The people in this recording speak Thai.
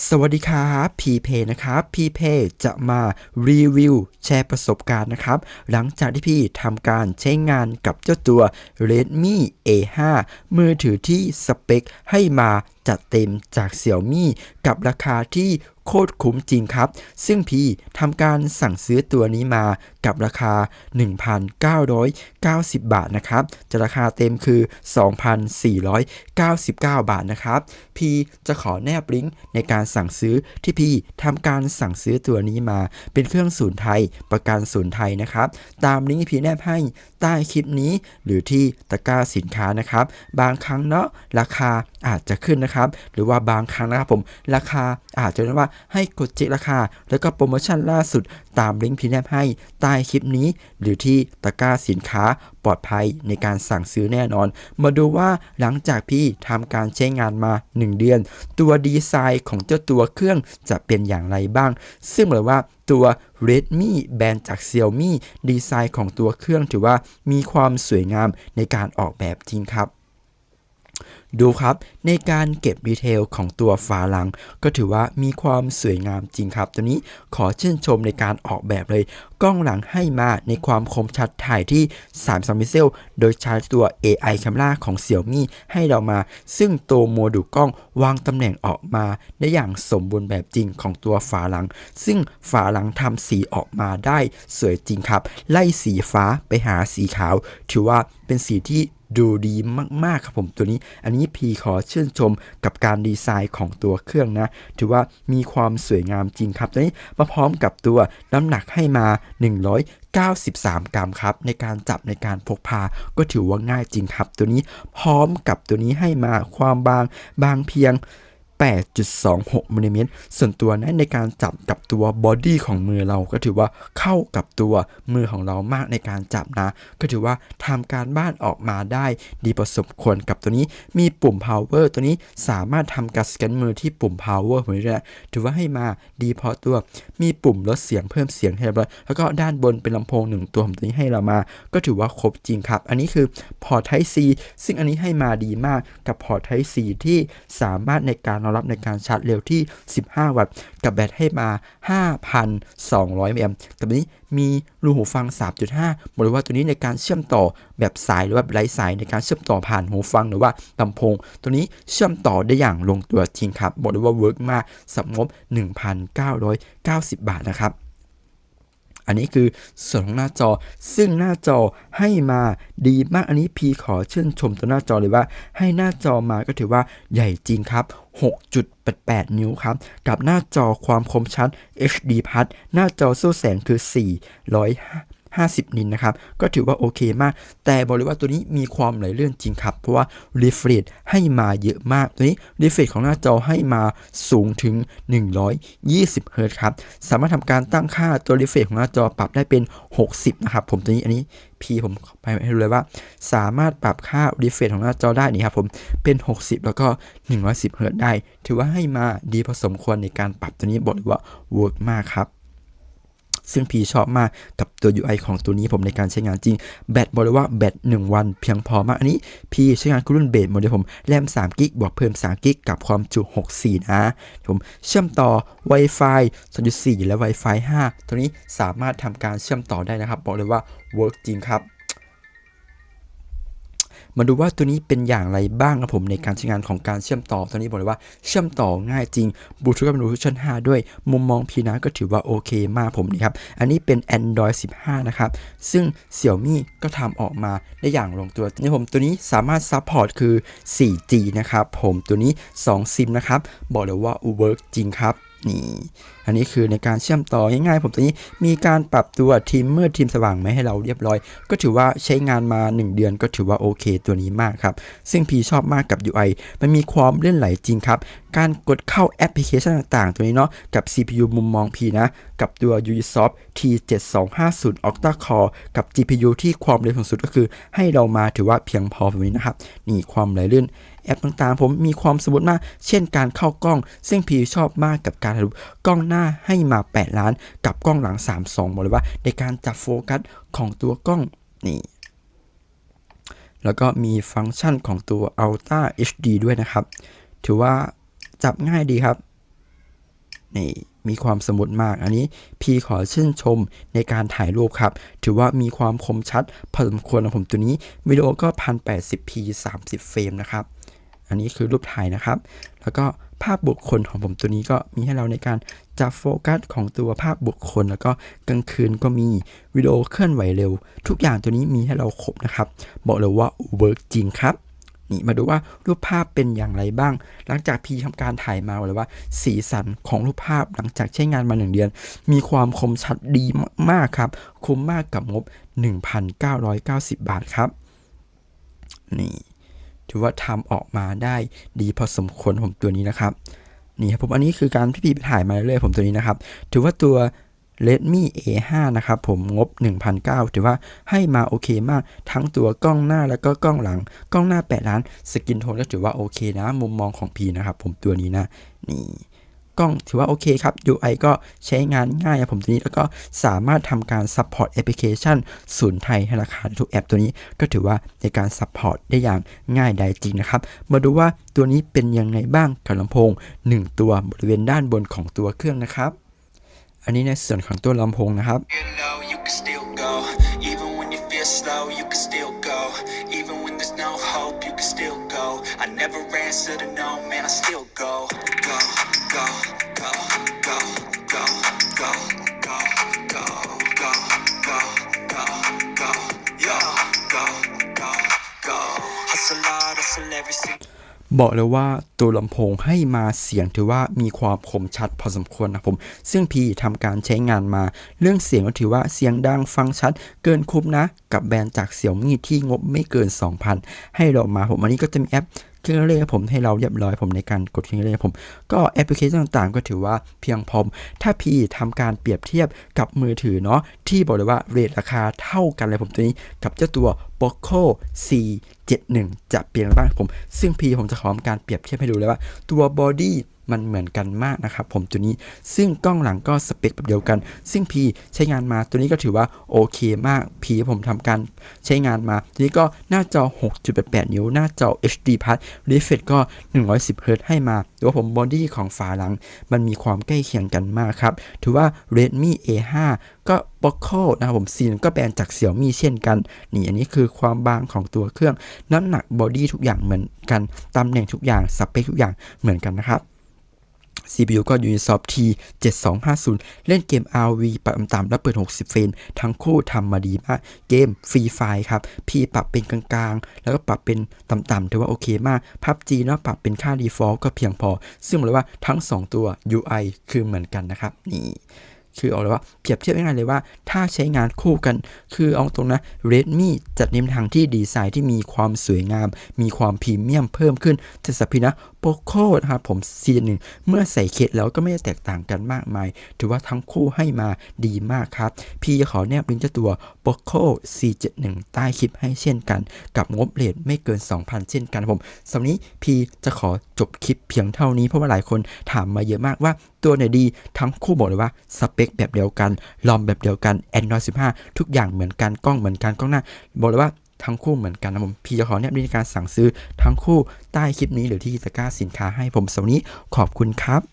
สวัสดีครับพีเพนะครับพีเพจะมารีวิวแชร์ประสบการณ์นะครับ หลังจากที่พี่ทำการใช้งานกับเจ้าตัว Redmi A5 มือถือที่สเปคให้มาจัดเต็มจาก Xiaomi กับราคาที่โคตรคุ้มจริงครับ ซึ่งพี่ทำการสั่งซื้อตัวนี้มา กับราคา 1,990 บาทนะครับจะราคาเต็มคือ 2,499 บาทนะครับ พี่จะขอแนบลิงก์ในการสั่งซื้อที่พี่ทำการสั่งซื้อตัวนี้มา เป็นเครื่องศูนย์ไทยประกันศูนย์ไทยนะครับ ตามลิงก์ที่พี่แนบให้ใต้คลิปนี้หรือที่ตะกร้าสินค้านะครับ บางครั้งเนาะราคาอาจจะขึ้นนะครับ หรือว่าบางครั้งนะครับผมราคาอาจจะเรียกว่าให้กดเช็คราคา แล้วก็โปรโมชั่นล่าสุดตามลิงก์พี่แนบให้ใต้คลิปนี้ หรือที่ตะกร้าสินค้าปลอดภัยในการสั่งซื้อแน่นอน มาดูว่าหลังจากพี่ทำการใช้งานมา 1 เดือน ตัวดีไซน์ของเจ้าตัวเครื่องจะเป็นอย่างไรบ้าง ซึ่งเหมือนว่าตัว Redmi แบรนด์จาก Xiaomi ดีไซน์ของตัวเครื่องถือว่ามีความสวยงามในการออกแบบจริงครับ ดูครับ ในการเก็บดีเทลของตัวฝาหลัง ก็ถือว่ามีความสวยงามจริงครับ ตัวนี้ขอชื่นชมในการออกแบบเลย กล้องหลังให้มาในความคมชัดถ่ายที่3 3พิเซลโดยใช้ตัว AI Camera ของ Xiaomi ให้เรามา ซึ่งตัวโมดูลกล้องวางตำแหน่งออกมา ได้อย่างสมบูรณ์แบบจริงของตัวฝาหลัง ซึ่งฝาหลังทำสีออกมาได้สวยจริงครับ ไล่สีฟ้าไปหาสีขาว ถือว่าเป็นสีที่ ดูดีมากๆครับผมตัวนี้ อันนี้พีขอชื่นชมกับการดีไซน์ของตัวเครื่องนะ ถือว่ามีความสวยงามจริงครับตัวนี้มาพร้อมกับตัวน้ำหนักให้มา193 กรัมครับ ในการจับในการพกพาก็ถือว่าง่ายจริงครับ ตัวนี้พร้อมกับตัวนี้ให้มาความบางบางเพียง 8.26มิลลิเมตรส่วนตัวนั้นในการจับกับตัวบอดี้ของมือเราก็ถือว่าเข้ากับตัวมือของเรามากในการจับนะ ก็ถือว่าทำการบ้านออกมาได้ดีพอสมควรกับตัวนี้ มีปุ่ม power ตัวนี้สามารถทำการสแกนมือที่ปุ่ม power ผมนี้ได้ถือว่าให้มาดีพอตัว มีปุ่มลดเสียงเพิ่มเสียงให้เราแล้วก็ด้านบนเป็นลำโพงหนึ่งตัวผมตัวนี้ให้เรามา ก็ถือว่าครบจริงครับ อันนี้คือพอร์ต Type C ซึ่งอันนี้ให้มาดีมากกับพอร์ต Type C ที่สามารถในการรับในการชาร์จเร็วที่ 15 วัตต์ กับแบตให้มา 5,200มิลลิแอมป์กับนี้มีรูหูฟัง 3.5 บอกเลยว่าตัวนี้ในการเชื่อมต่อแบบสายหรือว่าไร้สายในการเชื่อมต่อผ่านหูฟังหรือว่าลำโพง ตัวนี้เชื่อมต่อได้อย่างลงตัวจริงครับ บอกเลยว่าเวิร์กมากสำงบ 1,990 บาทนะครับ อันนี้คือส่วนของหน้าจอ ซึ่งหน้าจอให้มาดีมากอันนี้พีขอเชื่นชมตัวหน้าจอเลยว่า ให้หน้าจอมาก็ถือว่าใหญ่จริงครับ 6.88 นิ้วครับ กับหน้าจอความคมชัด HD+ หน้าจอสู้แสงคือ 400 50 นินนะครับ ก็ถือว่าโอเคมาก แต่บอกเลยว่าตัวนี้มีความไหลเลื่อนจริงครับ เพราะว่า refresh ให้มาเยอะมาก ตัวนี้ refresh ของหน้าจอให้มาสูงถึง 120เฮิรตครับ สามารถทำการตั้งค่าตัว refresh ของหน้าจอปรับได้เป็น 60 นะครับ ผมตัวนี้อันนี้พีผมไปให้ดูเลยว่า สามารถปรับค่า refresh ของหน้าจอได้นี่ครับผมเป็น 60 แล้วก็ 110เฮิรตได้ ถือว่าให้มาดีพอสมควรในการปรับตัวนี้บอกเลยว่า work มากครับ ซึ่งพีชอบมากกับตัว UI ของตัวนี้ผมในการใช้งานจริง แบตบอกเลยว่าแบต1 วันเพียงพอมากอันนี้ พีใช้งานรุ่นเบสโมเดลผมแรม3กิกบวกเพิ่ม3กิกกับความจุ 64 นะผมเชื่อมต่อ Wi-Fi 2.4 และ Wi-Fi 5 ตัวนี้สามารถทำการเชื่อมต่อได้นะครับ บอกเลยว่าเวิร์กจริงครับ มาดูว่าตัวนี้เป็นอย่างไรบ้างครับผมในการใช้งานของการเชื่อมต่อ ตัวนี้บอกเลยว่าเชื่อมต่อง่ายจริงบลูทูธกับบลูทูธชั้น5ด้วย มุมมองพีนะก็ถือว่าโอเคมากผมนี่ครับ อันนี้เป็น Android 15 นะครับ ซึ่ง Xiaomi ก็ทำออกมาได้อย่างลงตัวนี่ผมตัวนี้สามารถซัพพอร์ตคือ 4G นะครับผมตัวนี้ 2 ซิมนะครับ บอกเลยว่า work จริงครับ นี่ อันนี้คือในการเชื่อมต่อง่ายๆผมตัวนี้มีการปรับตัวทีมมืดทีมสว่างไมให้เราเรียบร้อย ก็ถือว่าใช้งานมา 1 เดือนก็ถือว่าโอเคตัวนี้มากครับ ซึ่งพีชอบมากกับ UI มันมีความเลื่อนไหลจริงครับ การกดเข้าแอปพลิเคชันต่างๆ ตัวนี้เนาะกับ CPU มุมมอง P นะ กับตัว Ubisoft T7250 Octa Core กับ GPU ที่ความเร็วสูงสุดก็คือ ให้เรามาถือว่าเพียงพอแบบนี้นะครับนี่ความไหลลื่น แอปต่างๆ ผมมีความสมบูรณ์มาก เช่นการเข้ากล้อง ซึ่งพีชอบมากกับการถ่ายรูปกล้องหน้าให้มา 8 ล้าน กับกล้องหลัง 32บอกเลยว่าในการจับโฟกัสของตัวกล้องนี่แล้วก็มีฟังก์ชันของตัว Ultra HD ด้วยนะครับ ถือว่าจับง่ายดีครับ นี่มีความสมมุติมาก อันนี้พีขอชื่นชมในการถ่ายรูปครับ ถือว่ามีความคมชัดพอสมควรนะผมตัวนี้ วิดีโอก็ 1080p 30 เฟรมนะครับ อันนี้คือรูปถ่ายนะครับ แล้วก็ภาพบุคคลของผมตัวนี้ก็มีให้เราในการจับโฟกัสของตัวภาพบุคคล แล้วก็กลางคืนก็มีวิดีโอเคลื่อนไหวเร็ว ทุกอย่างตัวนี้มีให้เราครบนะครับ บอกเลยว่าเวิร์กจริงครับนี่มาดูว่ารูปภาพเป็นอย่างไรบ้าง หลังจากพีทำการถ่ายมาบอกเลยว่า สีสันของรูปภาพหลังจากใช้งานมาหนึ่งเดือน มีความคมชัดดีมากๆครับ คุ้มมากกับงบ 1,990 บาทครับ นี่ ถือว่าทำออกมาได้ดีพอสมควรผมตัวนี้นะครับนี่ครับผมอันนี้คือการพี่พีไปถ่ายมาเรื่อยๆผมตัวนี้นะครับ ถือว่าตัว Redmi A5 นะครับผมงบ1,900ถือว่าให้มาโอเคมาก ทั้งตัวกล้องหน้าแล้วก็กล้องหลัง กล้องหน้า 8 ล้าน สกินโทนก็ถือว่าโอเคนะ มุมมองของพีนะครับผมตัวนี้นะ นี่ กล้องถือว่าโอเคครับ UI ก็ใช้งานง่ายครับผมตัวนี้ แล้วก็สามารถทำการ support application ศูนย์ไทยธนาคารทุกแอปตัวนี้ ก็ถือว่าในการ support ได้อย่างง่ายได้จริงนะครับ มาดูว่าตัวนี้เป็นยังไงบ้างกับลำโพง 1 ตัวบริเวณด้านบนของตัวเครื่องนะครับ อันนี้ในส่วนของตัวลำโพงนะครับ Hello, you can still go. Even when you no hope, you can still go. I never answer to no, man, I still go. Go, go, go, go, go, go, go, go, go, go, go, go, yo, go, go, go. Hustle hard, hustle every single บอกเลยว่าตัวลำโพงให้มาเสียงถือว่ามีความคมชัดพอสมควรนะครับผม ซึ่งพีทำการใช้งานมาเรื่องเสียงก็ถือว่าเสียงดังฟังชัด เกินคุ้มนะ กับแบรนด์จากเสี่ยวมี่ที่งบไม่เกิน 2,000 ให้เรามาผมอันนี้ก็จะมีแอป เครื่องเล่นผมให้เราเรียบร้อยผมในการกดเครื่องเล่นผมก็แอปพลิเคชันต่างๆ ก็ถือว่าเพียงพอถ้าพี่ทำการเปรียบเทียบกับมือถือเนาะที่บอกเลยว่าเรทราคาเท่ากันเลยผมตัวนี้กับเจ้าตัว Poco C71 จะเปลี่ยนบ้างผม ซึ่งพี่ผมจะขอทำการเปรียบเทียบให้ดูเลยว่าตัวบอดี้ มันเหมือนกันมากนะครับผมตัวนี้ซึ่งกล้องหลังก็สเปคแบบเดียวกัน ซึ่งพีใช้งานมาตัวนี้ก็ถือว่าโอเคมากพีผมทำการใช้งานมา ตัวนี้ก็หน้าจอ 6.88 นิ้ว หน้าจอ HD Plus refresh ก็ 110 Hz ให้มาแต่ว่าผมบอดี้ของฝาหลัง มันมีความใกล้เคียงกันมากครับ ถือว่า Redmi A5 ก็ Poco นะครับผมซีนก็แบรนด์จากเสี่ยวมี่เช่นกัน นี่อันนี้คือความบางของตัวเครื่องน้ำหนักบอดี้ทุกอย่างเหมือนกันตำแหน่งทุกอย่างสเปคทุกอย่างเหมือนกันนะครับ CPU ก็ Unisoft T 7250 เล่นเกม RV ปรับต่ำๆและเปิด 60 เฟรม ทั้งคู่ทำมาดีมาก เกมฟรีไฟครับ P ปรับเป็นกลางๆ แล้วก็ปรับเป็นต่ำๆถือว่าโอเคมาก PUBG เนาะปรับเป็นค่า default ก็เพียงพอ ซึ่งบอกเลยว่าทั้ง 2 ตัว UI คือเหมือนกันนะครับ นี่คือเอาเลยว่าเปรียบเทียบง่ายๆเลยว่า ถ้าใช้งานคู่กัน คือเอาตรงนะ Redmi จัดเน้นทางที่ดีไซน์ที่มีความสวยงาม มีความพรีเมียมเพิ่มขึ้นแต่สัพพีนะ Poco นะครับผม C1 เมื่อใส่เคสแล้วก็ไม่ได้แตกต่างกันมากมาย ถือว่าทั้งคู่ให้มาดีมากครับ พี่จะขอแนบลิงก์เจ้าตัว Poco C71 ใต้คลิปให้เช่นกัน กับงบเลทไม่เกิน 2,000 เช่นกันครับผมสำหรับนี้พี่จะขอจบคลิปเพียงเท่านี้เพราะว่าหลายคนถามมาเยอะมากว่าตัวไหนดีทั้งคู่บอกเลยว่าสเปคแบบเดียวกัน ลอมแบบเดียวกัน Android 15 ทุกอย่างเหมือนกันกล้องเหมือนกันกล้องหน้าบอกเลยว่า ทั้งคู่เหมือนกันนะผมพี่จะขอแนบลิงก์การสั่งซื้อทั้งคู่ใต้คลิปนี้หรือที่ตะกร้าสินค้าให้ผมสำหรับนี้ขอบคุณครับ